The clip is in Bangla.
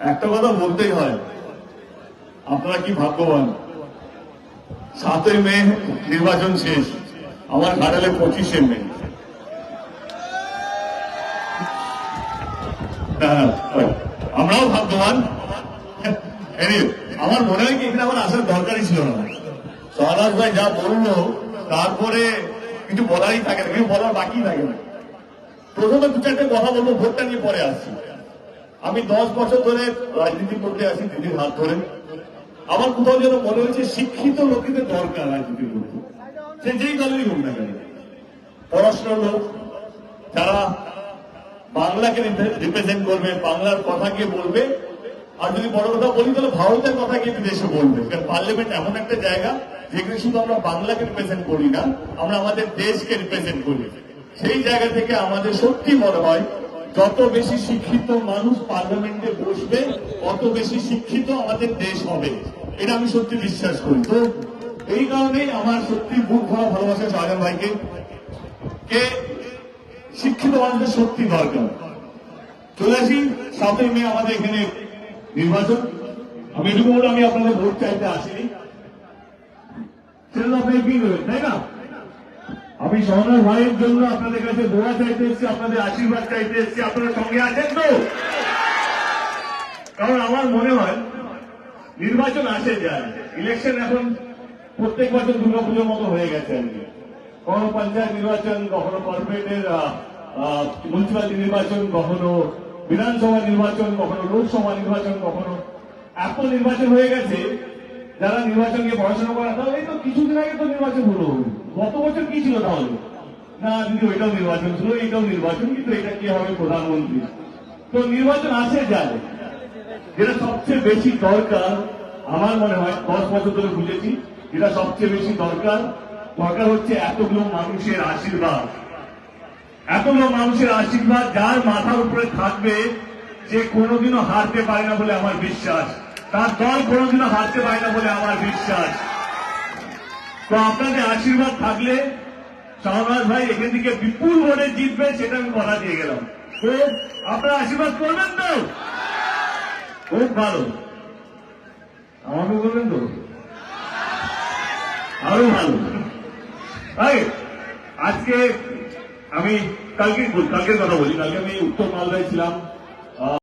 একটা কথা বলতেই হয় আপনারা কি ভাগ্যবান? সাতই মে নির্বাচন শেষ আমার ঘাটালে পঁচিশে মে। হ্যাঁ, আমরাও ভাগ্যবান। আমার মনে হয় কি এখানে আমার আসার দরকারই ছিল না। সহরাজ ভাই যা বলল, তারপরে কিছু বলারই থাকে না, কিছু বলার বাকি থাকে না। প্রথমে দু চারটে কথা বলব, ভোটটা নিয়ে পরে আসছি। আমি দশ বছর ধরে রাজনীতি করতে আসি দিদির হাত ধরে আমার কোথাও যেন মনে হয়েছে শিক্ষিত লোকেদের দরকার রাজনীতি করতে সে যেই দলেরই হোক না কেন। পড়াশোনার লোক, যারা বাংলাকে রিপ্রেজেন্ট করবে, বাংলার কথা কে বলবে আর যদি বড় কথা বলি, তাহলে ভারতের কথা কে বিদেশে বলবে। কারণ পার্লামেন্ট এমন একটা জায়গা, যেখানে শুধু আমরা বাংলাকে রিপ্রেজেন্ট করি না, আমরা আমাদের দেশকে রিপ্রেজেন্ট করি। সেই জায়গা থেকে আমাদের সত্যি মনে হয়, যত বেশি শিক্ষিত মানুষ পার্লামেন্টে বসবে, তত বেশি শিক্ষিত আমাদের দেশ হবে। এটা আমি সত্যি বিশ্বাস করি। তো এই কারণেই আমার সত্যি বুক ভরা ভালোবাসা শাহজাহান ভাইকে। কে? শিক্ষিত মানুষের সত্যি দরকার। চলে আসি, সাতই মে আমাদের এখানে নির্বাচন? আমি এটুকু বলে আমি আপনাদের ভোট চাইতে আসিনি। সেটা আপনি কি করবেন তাই না? আমি সহনার ভাইয়ের জন্য আপনাদের কাছে দোয়া চাইতে এসেছি, আপনাদের আশীর্বাদ চাইতে এসেছি, আপনারা সঙ্গে আছেন তো? কারণ আমার মনে হয়, নির্বাচন আসে যায় ইলেকশন এখন প্রত্যেক বছর দুর্গাপুজোর মতো হয়ে গেছে আর কি। কখনো পঞ্চায়েত নির্বাচন, কখনো কর্পোরেটের মিউনিসিপালিটি নির্বাচন, কখনো বিধানসভা নির্বাচন কখনো, লোকসভা নির্বাচন কখনো এত নির্বাচন হয়ে গেছে, যারা নির্বাচন নিয়ে পড়াশোনা করা তাহলে এই তো কিছুদিন আগে তো নির্বাচন হলো। গত বছর কি ছিল তাহলে? না, দিদি, ওইটাও নির্বাচন ছিল, এইটাও নির্বাচন, কিন্তু এটা কি হবে প্রধানমন্ত্রী? তো নির্বাচন আসে যায় যেটা সবচেয়ে বেশি দরকার, আমার মনে হয়, দশ বছর ধরে বুঝেছি, যেটা সবচেয়ে বেশি দরকার দরকার হচ্ছে এতগুলো মানুষের আশীর্বাদ। এতগুলো মানুষের আশীর্বাদ যার মাথার উপরে থাকবে, সে কোনোদিনও হারতে পারে না বলে আমার বিশ্বাস। তার দল কোনোদিনও হারতে পারে না বলে আমার বিশ্বাস। তো আপনাদের আশীর্বাদ থাকলে শাহনাজ ভাই এখান থেকে বিপুল ভোটে জিতবে, সেটা আমি কথা দিয়ে গেলাম। তো আপনারা আশীর্বাদ করবেন তো? খুব ভালো। আমাকে বলবেন তো? আরও ভালো। আজকে আমি কালকে কালকের কথা বলি। কালকে আমি উত্তর মালদায় ছিলাম।